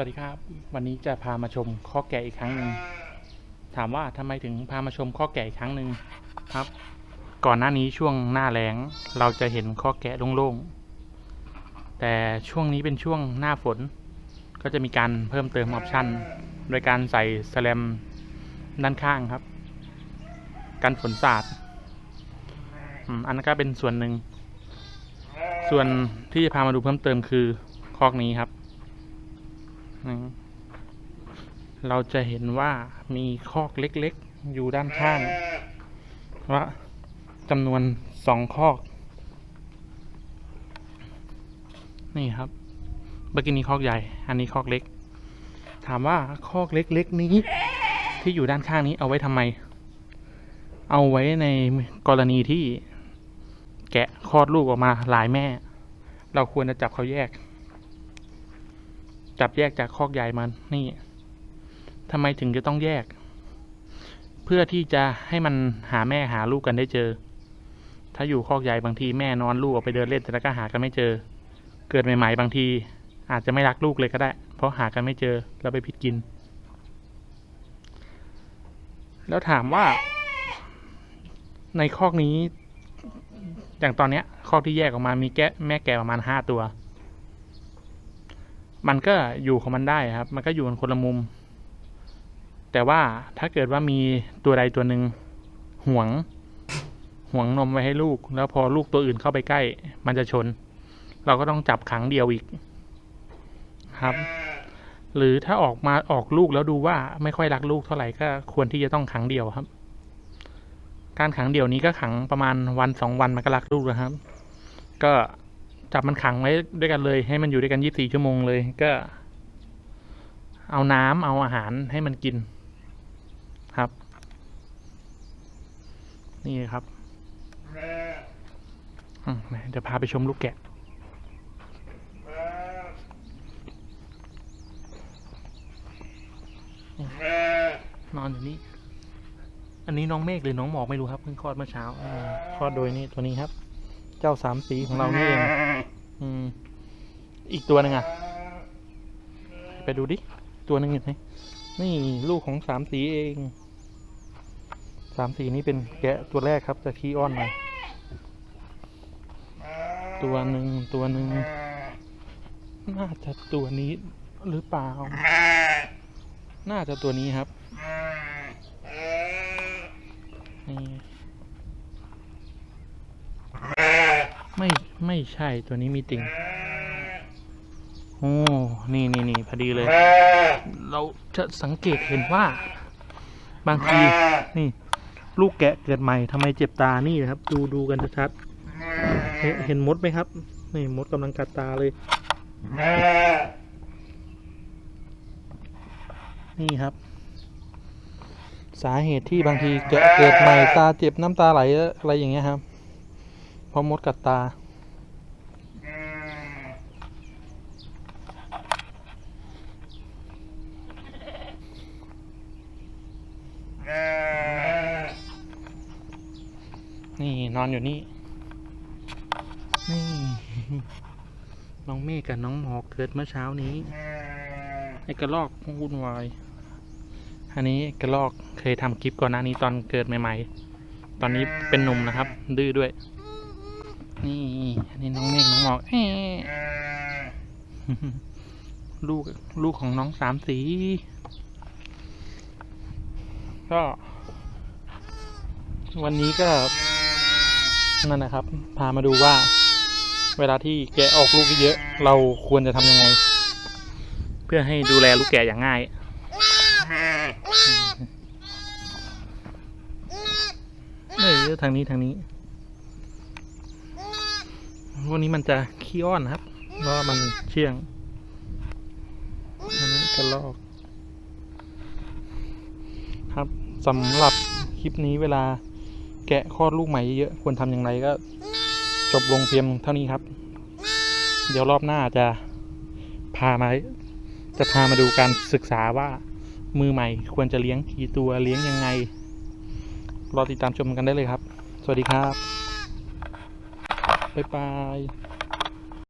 วัสดีครับ วันนี้จะพามาชมข้อแกะอีกครั้งหนึ่งถามว่าทำไมถึงพามาชมข้อแกะอีกครั้งหนึ่งครับ ก่อนหน้านี้ช่วงหน้าแล้งเราจะเห็นข้อแกะโล่งๆแต่ช่วงนี้เป็นช่วงหน้าฝน ก็จะมีการเพิ่มเติมออปชั่นโดยการใส่แสแลมด้านข้างครับ กันฝนสาดอันนั้นก็เป็นส่วนหนึ่ง ส่วนที่จะพามาดูเพิ่มเติมคือคอกนี้ครับ เราจะเห็นว่ามีคอกเล็กๆ อยู่ด้านข้างว่าจำนวนสองคอก นี่ครับเมื่อกี้นี้คอกใหญ่ อันนี้คอกเล็ก ถามว่าคอกเล็กๆนี้ ที่อยู่ด้านข้างนี้เอาไว้ทำไม เอาไว้ในกรณีที่แกะคลอดลูกออกมาหลายแม่ เราควรจะจับเขาแยก จับแยกจากคอกใหญ่มันนี่ทำไมถึงจะต้องแยก เพื่อที่จะให้มันหาแม่หาลูกกันได้เจอ ถ้าอยู่คอกใหญ่บางทีแม่นอนลูกออกไปเดินเล่นแต่แล้วก็หากันไม่เจอ เกิดใหม่ ๆ บางที อาจจะไม่รักลูกเลยก็ได้ เพราะหากันไม่เจอแล้วไปผิดกิน แล้วถามว่า ในคอกนี้ อย่างตอนเนี้ยคอกที่แยกออกมามีแกะแม่แก่ประมาณห้าตัว มันก็อยู่ของมันได้ครับ มันก็อยู่กันคนละมุม แต่ว่าถ้าเกิดว่ามีตัวใดตัวหนึ่งห่วงห่วงนมไว้ให้ลูก แล้วพอลูกตัวอื่นเข้าไปใกล้ มันจะชน เราก็ต้องจับขังเดียวอีกครับ หรือถ้าออกมาออกลูกแล้วดูว่าไม่ค่อยรักลูกเท่าไหร่ก็ควรที่จะต้องขังเดียวครับ การขังเดียวนี้ก็ขังประมาณวันสองวันมันก็รักลูกแล้วครับ ก็ จับมันขังไว้ด้วยกันเลย ให้มันอยู่ด้วยกันยี่สี่ชั่วโมงเลย ก็ เอาน้ำเอาอาหารให้มันกินครับ นี่ครับเดี๋ยวพาไปชมลูกแกะนอนอยู่นี่ อันนี้น้องเมฆหรือน้องหมอกไม่รู้ครับเพิ่งคลอดเมื่อเช้าคลอดโดยนี่ตัวนี้ครับ เจ้าสามสีของเรานี่เอง อืม อีกตัวหนึ่งอะ ไปดูดิ ตัวหนึ่งอยู่ไหนนี่ลูกของสามสีเอง สามสีนี้เป็นแกะตัวแรกครับจะขี้อ้อนหน่อยตัวหนึ่งตัวหนึ่งน่าจะตัวนี้หรือเปล่า น่าจะตัวนี้ครับ นี่ ไม่ใช่ตัวนี้มีติ่งโอ้นี่นี่นี่พอดีเลย เราจะสังเกตเห็นว่า บางทีนี่ ลูกแกะเกิดใหม่ทำไมเจ็บตานี่นะครับ ดูดูกันชัดๆเห็นเห็นมดไหมครับ นี่มดกำลังกัดตาเลยนี่ครับ สาเหตุที่บางทีแกะเกิดใหม่ตาเจ็บน้ำตาไหลอะไรอย่างเงี้ยครับเพราะมดกัดตา นี่นอนอยู่นี่ นี่ น้องเมฆกับน้องหมอกเกิดเมื่อเช้านี้ ไอ้กระลอกวุ่นวาย อันนี้กระลอกเคยทำคลิปก่อนหน้านี้ตอนเกิดใหม่ ๆ ตอนนี้เป็นหนุ่มนะครับ ดื้อด้วย นี่ อันนี้น้องเมฆน้องหมอกเอ๊ลูก ลูกของน้องสามสี ก็ วันนี้ก็นั่นนะครับ พามาดูว่า เวลาที่แกะออกลูกเยอะเราควรจะทำยังไง เพื่อให้ดูแลลูกแกะอย่างง่ายเออทางนี้ทางนี้วันนี้มันจะขี้อ้อนครับ เพราะมันเชื่องอันนี้กระลอกครับ สำหรับคลิปนี้เวลาแกะคลอดลูกใหม่เยอะๆควรทำอย่างไรก็ จบลงเพียงเท่านี้ครับ เดี๋ยวรอบหน้าจะพามาจะพามาดูการศึกษาว่ามือใหม่ควรจะเลี้ยงกี่ตัวเลี้ยงยังไง รอติดตามชมกันได้เลยครับ สวัสดีครับ บ๊ายบาย